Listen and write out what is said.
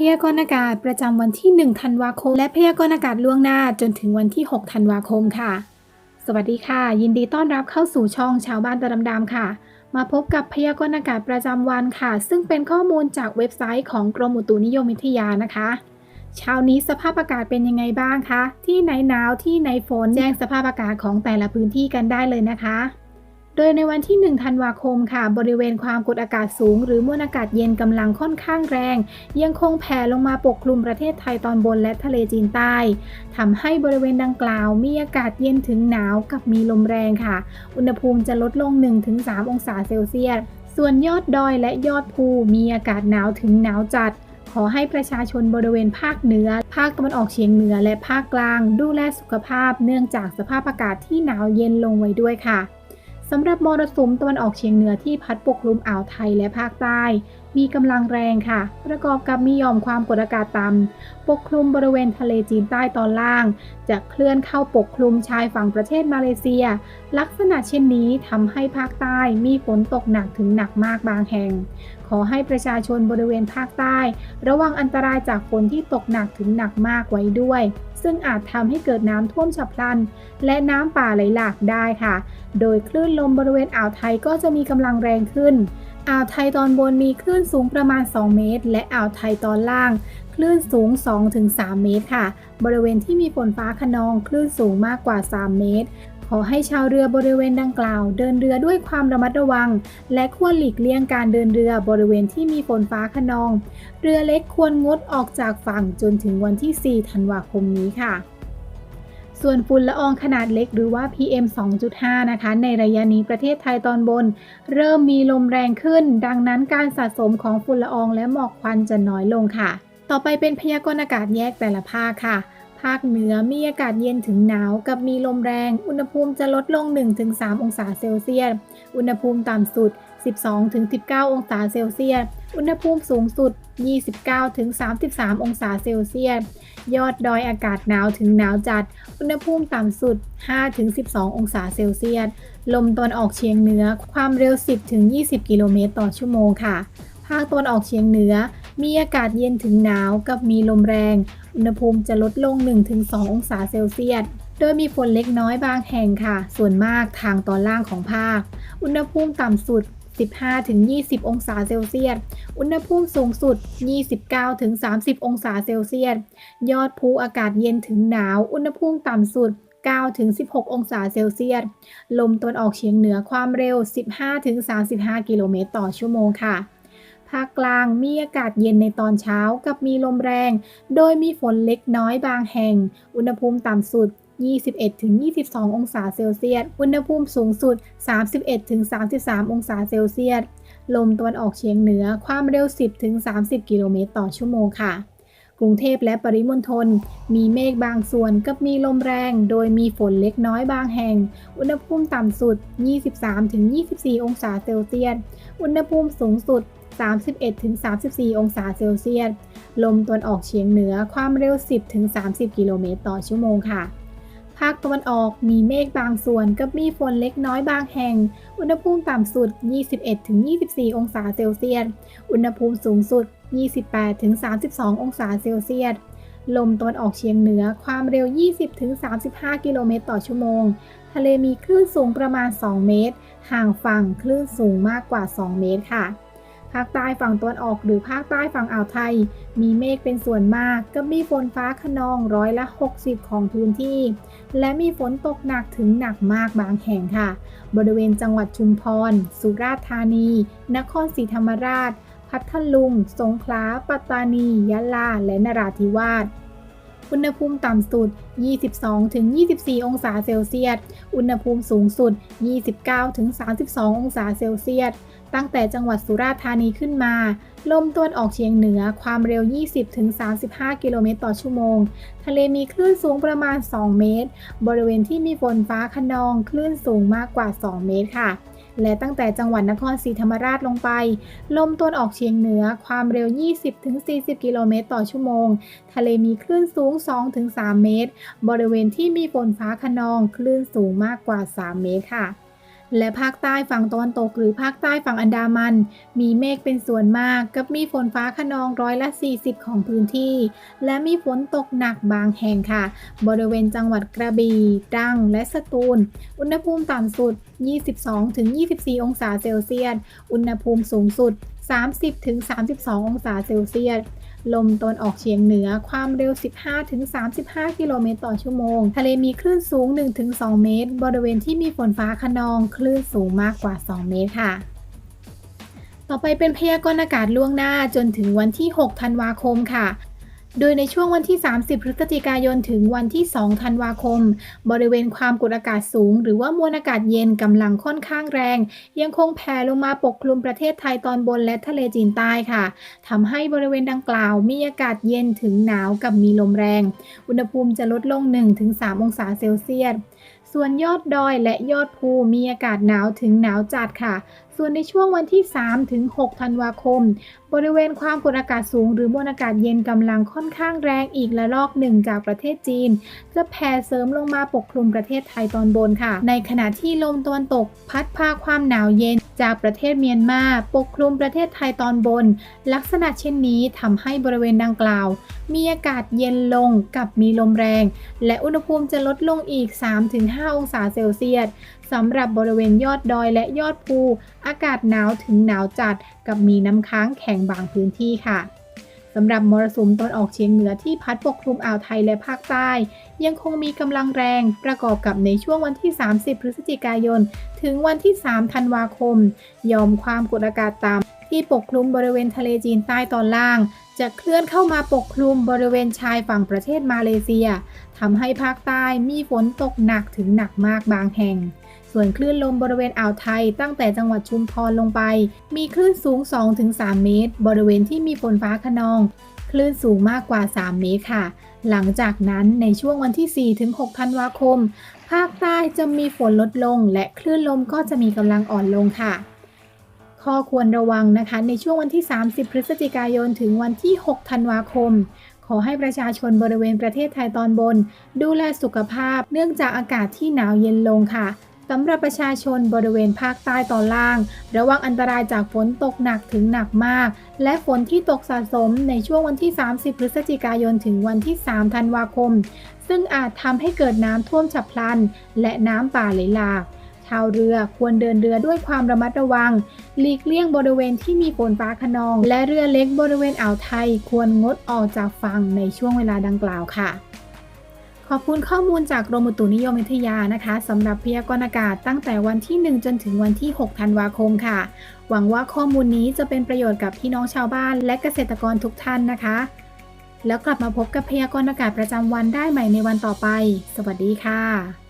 พยากรณ์อากาศประจำวันที่ 1 ธันวาคม และพยากรณ์อากาศล่วงหน้าจนถึงวันที่ 6 ธันวาคมค่ะ สวัสดีค่ะ ยินดีต้อนรับเข้าสู่ช่องชาวบ้านตะดำๆค่ะ มาพบกับพยากรณ์อากาศประจำวันค่ะ ซึ่งเป็นข้อมูลจากเว็บไซต์ของกรมอุตุนิยมวิทยานะคะเช้านี้สภาพอากาศเป็นยังไงบ้างคะ ที่ไหนหนาวที่ไหนฝนแจ้งสภาพอากาศของแต่ละพื้นที่กันได้เลยนะคะ โดยในวันที่ 1 ธันวาคมค่ะ บริเวณความกดอากาศสูง หรือมวลอากาศเย็นกำลังค่อนข้างแรง ยังคงแผ่ลงมาปกคลุมประเทศไทยตอนบนและทะเลจีนใต้ทำให้บริเวณดังกล่าวมีอากาศเย็นถึงหนาวกับมีลมแรงค่ะ อุณหภูมิจะลดลง 1-3 องศาเซลเซียส ส่วนยอดดอยและยอดภูมีอากาศหนาวถึงหนาวจัดขอให้ประชาชนบริเวณภาคเหนือ ภาคตะวันออกเฉียงเหนือ และภาคกลาง ดูแลสุขภาพเนื่องจากสภาพอากาศที่หนาวเย็นลงไว้ด้วยค่ะ สำหรับมรสุมตะวันออกเฉียงเหนือที่พัดปกคลุมอ่าวไทยและภาคใต้ มีกำลังแรงค่ะ ประกอบกับมีหย่อมความกดอากาศต่ำปกคลุมบริเวณทะเลจีนใต้ตอนล่าง จะเคลื่อนเข้าปกคลุมชายฝั่งประเทศมาเลเซีย ลักษณะเช่นนี้ทำให้ภาคใต้มีฝนตกหนักถึงหนักมากบางแห่ง ขอให้ประชาชนบริเวณภาคใต้ ระวังอันตรายจากฝนที่ตกหนักถึงหนักมากไว้ด้วยซึ่งอาจทำให้เกิดน้ำท่วมฉับพลัน และน้ำป่าไหลหลากได้ค่ะ โดยคลื่นลมบริเวณอ่าวไทยก็จะมีกำลังแรงขึ้น อ่าวไทยตอนบนมีคลื่นสูงประมาณ 2 เมตร และอ่าวไทยตอนล่าง คลื่นสูง 2-3 เมตรค่ะ บริเวณที่มีฝนฟ้าขนองคลื่นสูงมากกว่า 3 เมตร ขอให้ชาวเรือบริเวณดังกล่าว เดินเรือด้วยความระมัดระวัง และควรหลีกเลี่ยงการเดินเรือบริเวณที่มีฝนฟ้าขนอง เรือเล็กควรงดออกจากฝั่งจนถึงวันที่ 4 ธันวาคมนี้ค่ะ ส่วนฝุ่นละอองขนาดเล็กหรือว่า PM 2.5 นะคะ ในระยะนี้ประเทศไทยตอนบน เริ่มมีลมแรงขึ้น ดังนั้นการสะสมของฝุ่นละอองและหมอกควันจะน้อยลงค่ะ ต่อไปเป็นพยากรณ์อากาศแยกแต่ละภาคค่ะภาคเหนือมีอากาศเย็นถึงหนาวกับมีลมแรง อุณหภูมิจะลดลง 1-3 องศาเซลเซียส อุณหภูมิต่ำสุด 12-19 องศาเซลเซียส อุณหภูมิสูงสุด 29-33 องศาเซลเซียส ยอดดอยอากาศหนาวถึงหนาวจัด อุณหภูมิต่ำสุด 5-12 องศาเซลเซียส ลมตะวันออกเฉียงเหนือ ความเร็ว 10-20 กิโลเมตรต่อชั่วโมงค่ะ ภาคตะวันออกเฉียงเหนือ มีอากาศเย็นถึงหนาวกับมีลมแรง อุณหภูมิจะลดลง 1-2 องศาเซลเซียสโดยมีฝนเล็กน้อยบางแห่งค่ะ ส่วนมากทางตอนล่างของภาค อุณหภูมิต่ำสุด 15-20 องศาเซลเซียส อุณหภูมิสูงสุด 29-30 องศาเซลเซียส ยอดภูอากาศเย็นถึงหนาว อุณหภูมิต่ำสุด 9-16 องศาเซลเซียส ลมตะวันออกเฉียงเหนือความเร็ว 15-35 กิโลเมตรต่อชั่วโมงค่ะ ภาคกลางมีอากาศเย็นในตอนเช้ากับมีลมแรง โดยมีฝนเล็กน้อยบางแห่ง อุณหภูมิต่ำสุด 21-22 องศาเซลเซียส อุณหภูมิสูงสุด 31-33 องศาเซลเซียส ลมตะวันออกเฉียงเหนือ ความเร็ว 10-30 กิโลเมตรต่อชั่วโมงค่ะ กรุงเทพและปริมณฑล มีเมฆบางส่วนกับมีลมแรง โดยมีฝนเล็กน้อยบางแห่ง อุณหภูมิต่ำสุด 23-24 องศาเซลเซียส อุณหภูมิสูงสุด 31-34 องศาเซลเซียส ลมตะวันออกเฉียงเหนือ ความเร็ว 10-30 กิโลเมตรต่อชั่วโมงค่ะาคตะวันออกมีเมฆบางส่วนกับมีฝนเล็กน้อยบางแห่ง อุณหภูมิต่ำสุด 21-24 องศาเซลเซียส อุณหภูมิสูงสุด 28-32 องศาเซลเซียส ลมตะวันออกเฉียงเหนือความเร็ว 20-35 กิโลเมตรต่อชั่วโมง ทะเลมีคลื่นสูงประมาณ 2 เมตร ห่างฝั่งคลื่นสูงมากกว่า 2 เมตรค่ะ ภาคใต้ฝั่งตะวันออกหรือภาคใต้ฝั่งอ่าวไทย มีเมฆเป็นส่วนมากกับมีฝนฟ้าขนองร้อยละ 60 ของพื้นที่ และมีฝนตกหนักถึงหนักมากบางแห่งค่ะ บริเวณจังหวัดชุมพร สุราษฎร์ธานี นครศรีธรรมราช พัทลุง สงขลา ปัตตานี ยะลา และนราธิวาสอุณหภูมิต่ำสุด 22-24 องศาเซลเซียส อุณหภูมิสูงสุด 29-32 องศาเซลเซียส ตั้งแต่จังหวัดสุราษฎร์ธานีขึ้นมา ลมตะวันออกเฉียงเหนือความเร็ว 20-35 กิโลเมตรต่อชั่วโมง ทะเลมีคลื่นสูงประมาณ 2 เมตร บริเวณที่มีฝนฟ้าขนองคลื่นสูงมากกว่า 2 เมตรค่ะและตั้งแต่จังหวัดนครศรีธรรมราชลงไป ลมตวนออกเฉียงเหนือความเร็ว 20-40 กิโลเมตรต่อชั่วโมง ทะเลมีคลื่นสูง 2-3 เมตร บริเวณที่มีฝนฟ้าขนองคลื่นสูงมากกว่า 3 เมตรค่ะ และภาคใต้ฝั่งตะวันตกหรือภาคใต้ฝั่งอันดามัน มีเมฆเป็นส่วนมากกับมีฝนฟ้าขนองร้อยละ 40 ของพื้นที่ และมีฝนตกหนักบางแห่งค่ะ บริเวณจังหวัดกระบี่ตรัง และสตูล อุณหภูมิต่ำสุด 22-24 องศาเซลเซียส อุณหภูมิสูงสุด 30-32 องศาเซลเซียส ลมตะวันออกเฉียงเหนือความเร็ว 15-35 กิโลเมตรต่อชั่วโมง ทะเลมีคลื่นสูง 1-2 เมตร บริเวณที่มีฝนฟ้าขนองคลื่นสูงมากกว่า 2 เมตรค่ะต่อไปเป็นพยากรณ์อากาศล่วงหน้าจนถึงวันที่ 6 ธันวาคมค่ะ โดยในช่วงวันที่ 30 พฤศจิกายน ถึงวันที่ 2 ธันวาคม บริเวณความกดอากาศสูง หรือว่ามวลอากาศเย็นกำลังค่อนข้างแรง ยังคงแผ่ลงมาปกคลุมประเทศไทยตอนบนและทะเลจีนใต้ค่ะ ทำให้บริเวณดังกล่าวมีอากาศเย็นถึงหนาวกับมีลมแรง อุณหภูมิจะลดลง 1-3 องศาเซลเซียส ส่วนยอดดอยและยอดภูมีอากาศหนาวถึงหนาวจัดค่ะ ส่วนในช่วงวันที่ 3 ถึง 6 ธันวาคม บริเวณความกดอากาศสูงหรือมวลอากาศเย็นกำลังค่อนข้างแรงอีกระลอกหนึ่งจากประเทศจีน จะแผ่เสริมลงมาปกคลุมประเทศไทยตอนบนค่ะ ในขณะที่ลมตะวันตกพัดพาความหนาวเย็น จากประเทศเมียนมาปกคลุมประเทศไทยตอนบน ลักษณะเช่นนี้ทำให้บริเวณดังกล่าว มีอากาศเย็นลงกับมีลมแรง และอุณหภูมิจะลดลงอีก 3-5 องศาเซลเซียสสำหรับบริเวณยอดดอยและยอดภู อากาศหนาวถึงหนาวจัด กับมีน้ำค้างแข็งบางพื้นที่ค่ะ สำหรับมรสุมตอนออกเฉียงเหนือที่พัดปกคลุมอ่าวไทยและภาคใต้ ยังคงมีกำลังแรงประกอบกับในช่วงวันที่ 30 พฤศจิกายน ถึงวันที่ 3 ธันวาคม ยอมความกดอากาศต่ำที่ปกคลุมบริเวณทะเลจีนใต้ตอนล่าง จะเคลื่อนเข้ามาปกคลุมบริเวณชายฝั่งประเทศมาเลเซียทำให้ภาคใต้มีฝนตกหนักถึงหนักมากบางแห่ง ส่วนคลื่นลมบริเวณอ่าวไทยตั้งแต่จังหวัดชุมพรลงไป มีคลื่นสูง 2-3 เมตร บริเวณที่มีฝนฟ้าขนอง คลื่นสูงมากกว่า 3 เมตรค่ะ หลังจากนั้นในช่วงวันที่ 4-6 ธันวาคม ภาคใต้จะมีฝนลดลง และคลื่นลมก็จะมีกำลังอ่อนลงค่ะ ข้อควรระวังนะคะในช่วงวันที่ 30 พฤศจิกายน ถึงวันที่ 6 ธันวาคม ขอให้ประชาชนบริเวณประเทศไทยตอนบน ดูแลสุขภาพ เนื่องจากอากาศที่หนาวเย็นลงค่ะสำหรับประชาชนบริเวณภาคใต้ตอนล่าง ระวังอันตรายจากฝนตกหนักถึงหนักมาก และฝนที่ตกสะสมในช่วงวันที่ 30 พฤศจิกายนถึงวันที่ 3 ธันวาคม ซึ่งอาจทำให้เกิดน้ำท่วมฉับพลัน และน้ำป่าไหลหลาก ชาวเรือควรเดินเรือด้วยความระมัดระวัง หลีกเลี่ยงบริเวณที่มีฝนฟ้าขนอง และเรือเล็กบริเวณอ่าวไทย ควรงดออกจากฝั่งในช่วงเวลาดังกล่าวค่ะ ขอบคุณข้อมูลจากกรมอุตุนิยมวิทยานะคะสำหรับพยากรณ์อากาศตั้งแต่วันที่ 1 จนถึงวันที่ 6 ธันวาคมค่ะ หวังว่าข้อมูลนี้จะเป็นประโยชน์กับพี่น้องชาวบ้าน และเกษตรกรทุกท่านนะคะ แล้วกลับมาพบกับพยากรณ์อากาศประจำวันได้ใหม่ในวันต่อไป สวัสดีค่ะ